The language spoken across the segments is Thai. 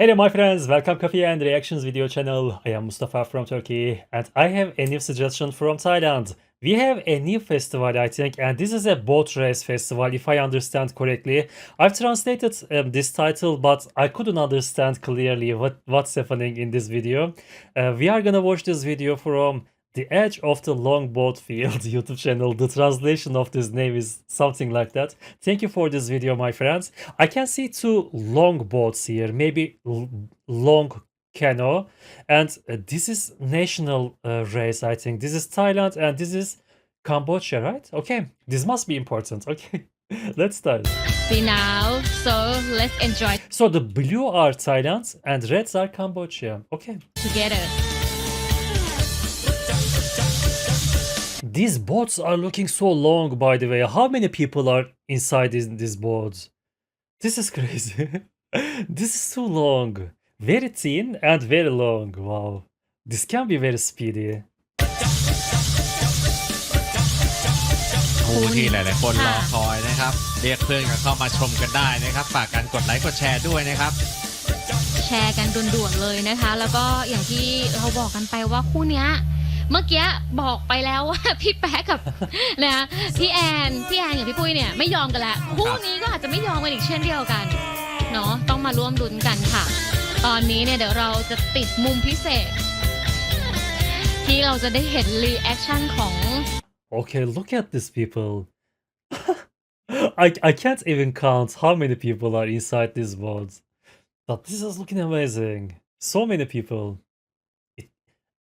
There, my friends. Welcome Coffee and Reactions video channel. I am Mustafa from Turkey, and I have a new suggestion from Thailand. We have a new festival, I think, and this is a boat race festival, if I understand correctly. I've translated um, this title, but I couldn't understand clearly what what's happening in this video. Uh, we are gonna watch this video from the Edge of the Longboat Field YouTube channel. The translation of this name is something like that. Thank you for this video, my friends. I can see two long boats here, maybe long canoe, and uh, this is national uh, race. I think this is Thailand, and this is Cambodia, right? Okay, this must be important. Okay, let's start. See now, so let's enjoy So the blue are Thailand, and reds are Cambodia. Okay. together. These boats are looking so long, by the way. How many people are inside these, these boats? This is crazy. this is too long. Very thin and very long. Wow. This can be very speedy. คู่ที่หลาย ๆ คนร ค่ะ อคอยนะครับ เรียกเพื่อนกันเข้ามาชมกันได้นะครับ ฝากกันกดไลค์กดแชร์ด้วยนะครับ แชร์กันด่วนๆเลยนะคะ แล้วก็อย่างที่เราบอกกันไปว่าคู่เนี้ย เมื่อกี้บอกไปแล้วว่า พี่แป๊ะกับนะพี่แอนพี่แอนกับพี่ปุ้ยเนี่ยไม่ยอมกันแล้วคู่นี้ก็อาจจะไม่ยอมกันอีกเช่นเดียวกันเนาะต้องมาร่วมลุ้นกันค่ะ ตอนนี้เนี่ยเดี๋ยวเราจะติดมุมพิเศษ ที่เราจะได้เห็นรีแอคชั่นของ Okay, look at these people. I, I can't even count how many people are inside these boats. But this is looking amazing. So many people.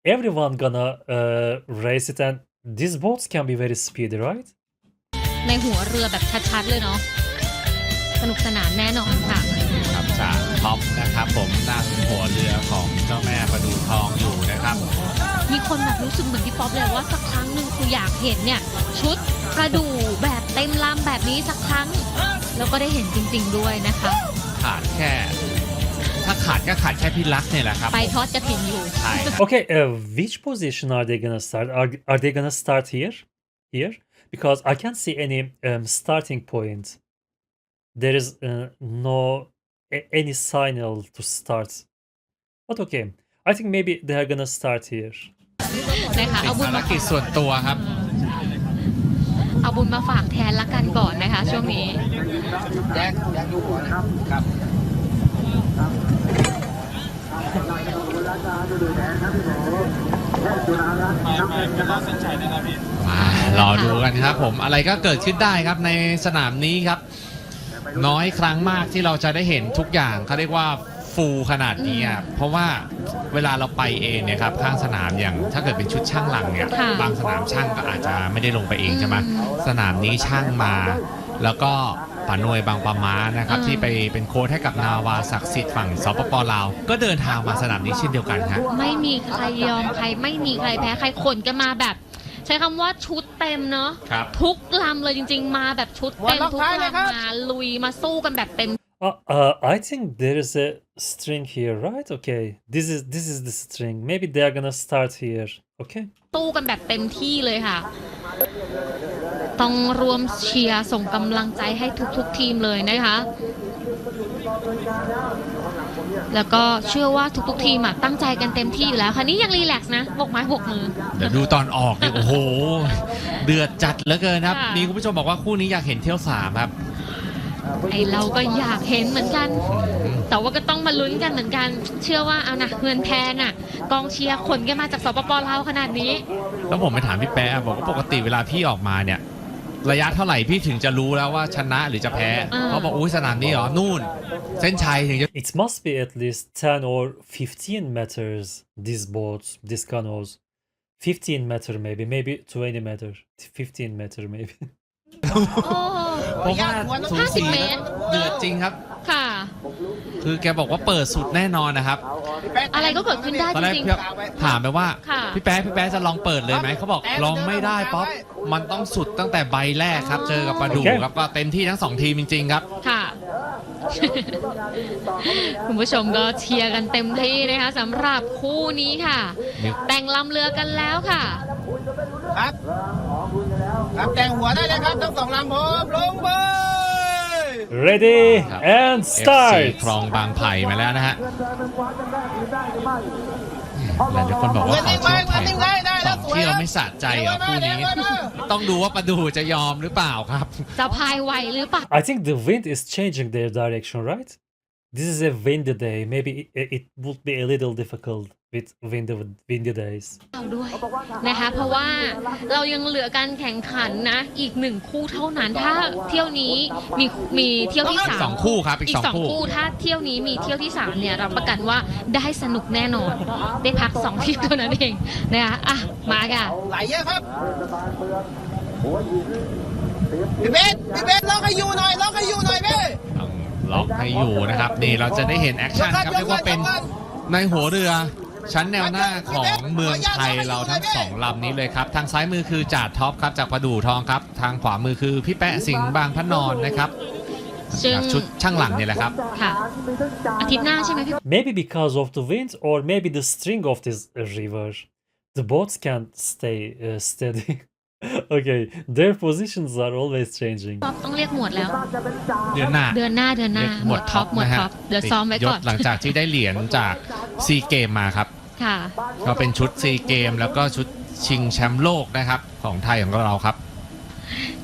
It, everyone gonna uh, race it and these boats can be very speedy, right? ในหัวเรือแบบชัดๆเลยเนาะสนุกสนานแน่นอนค่ะครับจากท็อปนะครับผมนั่งหัวเรือของเจ้าแม่ประดูทองอยู่นะครับ มีคนแบบรู้สึกเหมือนพี่ป๊อปเลยว่าสักครั้งหนึ่งคืออยากเห็นเนี่ย ชุดกระดูแบบเต็มลำแบบนี้สักครั้ง แล้วก็ได้เห็นจริง ๆด้วยนะคะ ขาดแค่ ถ้าขาดก็ขาดแค่พี่รักเนี่ยแหละครับไปทอดกระถิ่นอยู่ ใช่ Okay, uh, which position are they gonna start? Are, are they gonna start here? Here? Because I can't see any um, starting point. There is uh, no a- any signal to start. But okay, I think maybe they are gonna start here. นะคะติเอาดบุญภารมากิจส่วนตัวครับ เอาบุญมาฝากแทนละกันก่อนนะคะ ช่วงนี้ แจ็คแจ็คดูหัวนะครับครับ มารอดูกันครับผมอะไรก็เกิดขึ้นได้ครับในสนามนี้ครับ น้อยครั้งมากที่เราจะได้เห็นทุกอย่างเขาเรียกว่าฟูลขนาดนี้อะเพราะว่าเวลาเราไปเองเนี่ยครับข้างสนามอย่างถ้าเกิดเป็นชุดช่างหลังเนี่ยค่ะบางสนามช่างก็อาจจะไม่ได้ลงไปเองใช่ไหมอืมสนามนี้ช่างมา แล้วก็ ป่าหน่วยบางปะมานะครับอืมที่ไปเป็นโค้ชให้กับนาวาศักดิ์สิทธิ์ฝั่งสปปลาว ก็เดินทางมาสนามนี้เช่นเดียวกันฮะไม่มีใครยอมใครไม่มีใครแพ้ใครขนกันมาแบบ ใช้คำว่าชุดเต็มเนาะครับ ทุกลำเลยจริง ๆ มาแบบชุดเต็มทุกลำมาลุยมาสู้กันแบบเต็ม Uh, uh, I think there is a string here, right? Okay, this is this is the string. Maybe they are gonna start here. Okay. สู้กันแบบเต็มที่เลยค่ะ ต้องรวมเชียร์ส่งกำลังใจให้ทุกๆทีมเลยนะคะ แล้วก็เชื่อว่าทุกๆทีมอะตั้งใจกันเต็มที่อยู่แล้วค่ะนี่ยังรีแลกซ์นะบกไม้บกมือ เดี๋ยวดูตอนออกเนี่ยโอ้โห เดือดจัดเหลือเกินครับค่ะมีคุณผู้ชมบอกว่าคู่นี้อยากเห็นเที่ยวสามครับไอเราก็อยากเห็นเหมือนกัน แต่ว่าก็ต้องมาลุ้นกันเหมือนกัน เชื่อว่าเอานะเงินแพงอะกองเชียร์ขนกันมาจากสปปลาวขนาดนี้ แล้วผมไปถามพี่แป๊ะบอกว่าปกติเวลาพี่ออกมาเนี่ย ระยะเท่าไหร่พี่ถึงจะรู้แล้วว่าชนะหรือจะแพ้อ่า เขาบอกอุ้ยสนามนี้เหรอนู่น เส้นชัยถึงจะ It must be at least 10 or 15 meters, these boats, these canoes. 15 meter maybe, maybe 20 meter. 15 meter maybe. โอ้ผมว่าสูสี50เมนะตร เดือดจริงครับ ค่ะคือแกบอกว่าเปิดสุดแน่นอนนะครับอะไรก็เกิดขึ้นได้ตอนแรกจริง พี่ถามไปว่าค่ะ พี่แป๊ะพี่แป๊ะจะลองเปิดเลยไหมเขาบอกลองไม่ได้ป๊อปมันต้องสุดตั้งแต่ใบแรกครับ เจอกับปลาดูโอเคครับก็เต็มที่ทั้งสองทีมจริงๆครับ ๆ ค่ะ คุณผู้ชมก็เชียร์กันเต็มที่นะคะสำหรับคู่นี้ค่ะนี่แต่งลำเรือกันแล้วค่ะ ครับ ครับแต่งหัวได้เลยครับทั้งสองลำพร้อมลงไป Ready ครับ and FC start คลองบางไผ่มาแล้วนะฮะหลายๆคนบอกว่าขอโทษไทยสองเที่ยวไม่สะใจเหรอคู่นี้ ต้องดูว่าประดูจะยอมหรือเปล่าครับ จะพายไหวหรือเปล่า I think the wind is changing their direction, right? This is a windy day. Maybe it, it would be a little difficult with windy, windy days. เราด้วยนะคะเพราะว่าเรายังเหลือการแข่งขันนะ อีกหนึ่งคู่เท่านั้นถ้าเที่ยวนี้มีมีเที่ยวที่สามสองคู่ครับ อีกอีกสองสองคู่คู่ถ้าเที่ยวนี้มีเที่ยวที่สามเนี่ยรับประกันว่าได้สนุกแน่นอน ได้พักสองเที่ยวเท่านั้นเองนะคะอะมาค่ะไหลเยอะครับพี่เบสพี่เบสล็อกให้อยู่หน่อยล็อกให้อยู่หน่อยพี่ต้องล็อกให้อยู่นะครับนี่เราจะได้เห็นแอคชั่นครับเรียกว่าเป็นในหัวเรือ ชั้นแนวหน้าของเมืองไทยเราทั้งสองลำนี้เลยครับ ทางซ้ายมือคือจ่าท็อปครับจากประดู่ทองครับ ทางขวามือคือพี่แปะสิงห์บางพระนอนนะครับซึ่ง จากชุดช่างหลังเนี่ยแหละครับ ค่ะ อาทิตย์หน้าใช่ไหมพี่ Maybe because of the wind or maybe the string of this uh, river. The boats can't stay uh, steady. okay, their positions are always changing. ท็อปต้องเรียกหมวดแล้ว เดือนหน้า เดือนหน้าเดือนหน้าเรียกหมวดท็อปหมวดนะฮะท็อปเดี๋ยวซ้อมไว้ยก่ศอนหลังจากที่ได้เหรียญจากซีเกมมาครับ ค่ะ ก็เป็นชุดซีเกม แล้วก็ชุดชิงแชมป์โลกนะครับ ของไทยของเราครับ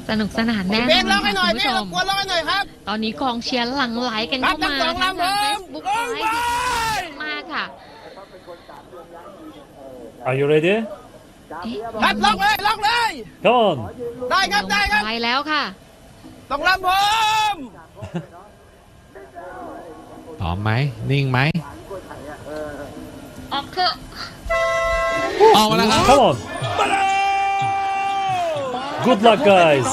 สนุกสนานแน่เบนอสนล็อกให้หน่อยคุณพี่ผู้ชรม บกวนล็อกให้หน่อยครับ ตอนนี้กองเชียร์หลั่งไหลกันครัเข้าบมาทั้งสองทางลำเฟผมซบุ๊กไลฟ์มากค่ะ Are you ready? เอ๊ะครับล็อกเลยล็อกเลย Come on. ได้ครับได้ครับ ไปแล้วค่ะ ต้องลำผม พร้อมไหม นิ่งไหม Come on. Good luck, guys.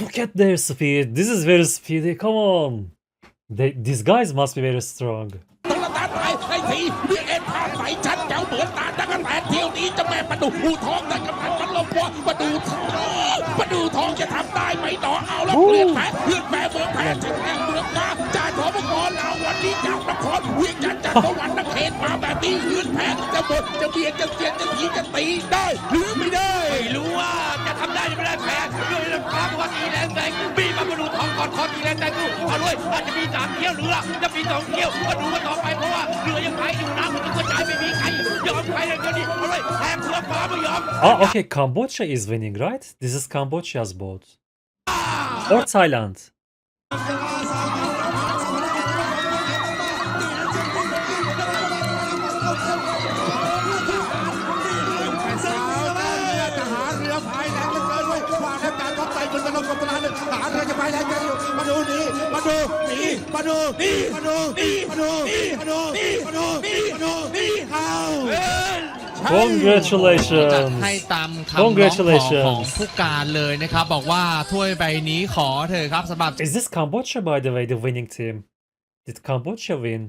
Look at their speed. This is very speedy. Come on. These guys must be very strong. เราวันนี้จากนครเวียงจันทร์จากสวรรค์นักเขตมาแบบนี้เพื่อนแพ้จะบดจะเบียดจะเสียดจะถีจะตีได้หรือไม่ได้ไม่รู้ว่าจะทำได้หรือไม่ได้แพ้ด้วยลำพังว่าตีแรงแรงบีบมาประดูทองก่อนคอตีแรงแรงกูเอาด้วยอาจจะมีสามเที่ยวหรือล่ะจะมีสองเที่ยวมาดูกันต่อไปเพราะว่าเรือยังไปอยู่น้ำมันก็กระจายไม่มีใครยอมใครเลยเดี๋ยวนี้เอาเลยแทงเรือฟ้าไม่ยอม Oh, okay. Cambodia is winning, right? This is Cambodia's boat. Or Thailand. ดูนี่มาดูนี่มาดูนี่มาดูนี่มาดูนี่มาดูนี่มาดูนี่เอาจัด Congratulations. ให้ตามคำร้องขอ Congratulations ของผู้การเลยนะครับ บอกว่าถ้วยใบนี้ขอเถอะครับสำหรับ Is this Cambodia, by the way, the winning team? Did Cambodia win?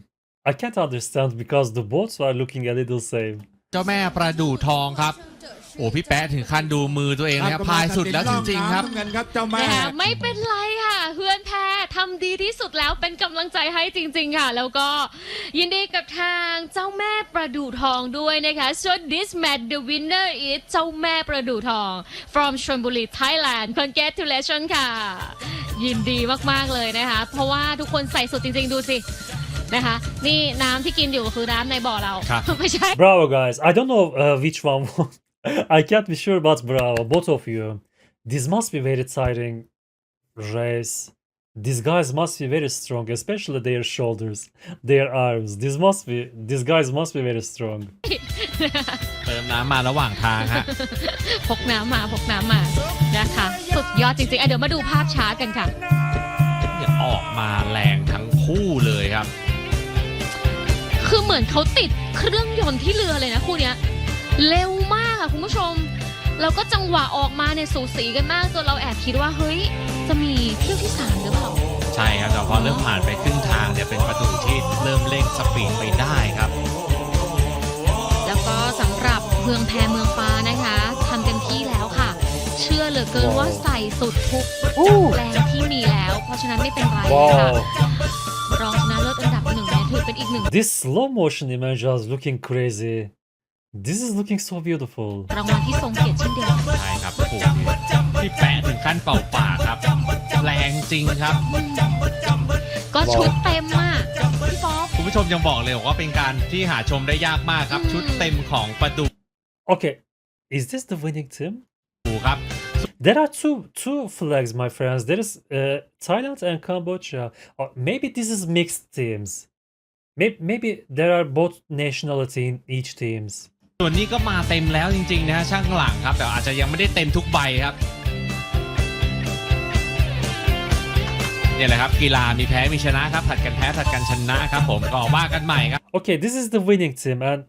I can't understand because the boats are looking a little same. เจ้าแม่ประดู่ทองครับ โอ้พี่แป๊ะถึงขั้นดูมือตัวเองนะครับพายสุดแล้วจริงๆครับเงินครับเจ้าแม่นะคะไม่เป็นไรค่ะ เฮือนแพร ทำดีที่สุดแล้วเป็นกำลังใจให้จริง ๆ ค่ะ แล้วก็ยินดีกับทางเจ้าแม่ประดู่ทองด้วยนะคะ so this match the winner is เจ้าแม่ประดู่ทอง from ชลบุรี Thailand congratulations ค่ะ ยินดีมากๆเลยนะคะ เพราะว่าทุกคนใส่สุดจริง ๆ ดูสินะคะนี่น้ำที่กินอยู่คือน้ำในบ่อเราครับไม่ใช่ Bravo, guys. I don't know uh, which one won. I can't be sure, but bravo, both of you. This must be very tiring race. These guys must be very strong, especially their shoulders, their arms. This must be, these guys must be very strong. เติมน้ำมาระหว่างทางฮะ พกน้ำมาพกน้ำมานะคะ สุดยอดจริงๆอะเดี๋ยวมาดูภาพช้ากันค่ะออกมาแรงทั้งคู่เลยครับ คือเหมือนเขาติดเครื่องยนต์ที่เรือเลยนะคู่เนี้ย เร็วมากอะคุณผู้ชม แล้วก็จังหวะออกมาเนี่ยสูสีกันมากจนเราแอบคิดว่าเฮ้ย จะมีเที่ยวที่สามหรือเปล่า ใช่ครับแต่พอเริ่มผ่านไปครึ่งทางเนี่ยเป็นประตูที่เริ่มเร่งสปีดไปได้ครับ แล้วก็สำหรับเมืองแพเมืองฟ้านะคะทำเต็มที่แล้วค่ะ เชื่อเหลือเกินว่าใส่สุดทุกแรงที่มีแล้ว เพราะฉะนั้นไม่เป็นไรค่ะ Wow. รองชนะเลิศอันดับหนึ่งเนี่ยถือเป็นอีกหนึ่ง This slow motion image is looking crazy. This is looking so beautiful. รางวัลที่ทรงเกียรติ เช่นเดียวกันใช่ครับถูกพี่แปะถึงขั้นเป่าปากครับ แรงจริงครับ ก็ชุดเต็มอะพี่ป๊อปคุณผู้ชมยังบอกเลยว่าเป็นการที่หาชมได้ยากมากครับอืมชุดเต็มของประดู Okay, is this the winning team? ครับ There are two two flags, my friends. There is uh, Thailand and Cambodia. Or maybe this is mixed teams. Maybe, maybe there are both nationality in each teams. ส่วนนี้ก็มาเต็มแล้วจริงๆนะฮะช่างหลังครับ แต่อาจจะยังไม่ได้เต็มทุกใบครับ เนี่ยแหละครับกีฬามีแพ้มีชนะครับผัดกันแพ้ผัดกันชนะครับผมก็ว่ากันใหม่ครับ Okay, this is the winning team, and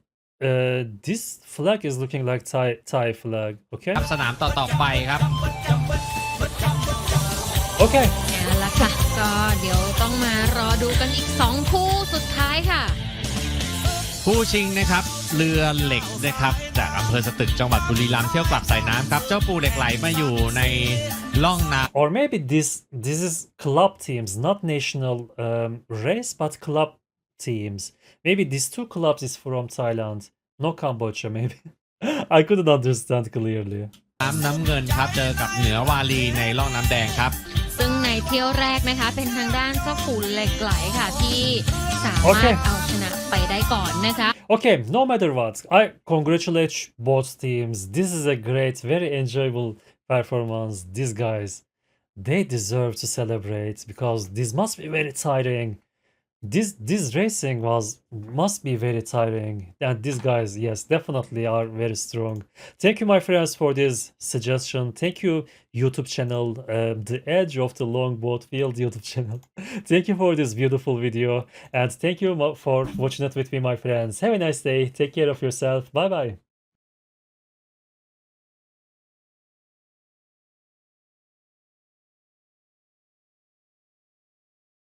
uh, this flag is looking like Thai Thai flag. Okay. ครับสนามต่อๆไปครับ Okay. เอาละค่ะ ก็เดี๋ยวต้องมารอดูกันอีก 2 คู่สุดท้ายค่ะ ผู้ชิงนะครับ เรือเหล็กนะครับจากอำเภอสตึกจังหวัดบุรีรัมย์เที่ยวกลับสายน้ำครับ เจ้าปูเหล็กไหลมาอยู่ในล่องน้ Or maybe this this is club teams, not national um, race, but club teams. Maybe these two clubs is from Thailand, no Cambodia. Maybe I couldn't understand clearly. ำน้ำน้ำเงินครับ เจอกับเหนือวาลีในล่องน้ำแดงครับ ซึ่งในเที่ยวแรกนะคะ เป็นทางด้านเจ้าปู่เหล็กไหลค่ะที่สาโอมาเครถเอาชนะไปได้ก่อนนะคะ Okay, no matter what, I congratulate both teams. This is a great, very enjoyable performance. These guys, they deserve to celebrate because this must be very tiring. This this racing was must be very tiring, and these guys, yes, definitely are very strong. Thank you, my friends, for this suggestion. Thank you, YouTube channel, um, the Edge of the Longboat Field YouTube channel. thank you for this beautiful video, and thank you for watching it with me, my friends. Have a nice day. Take care of yourself. Bye bye.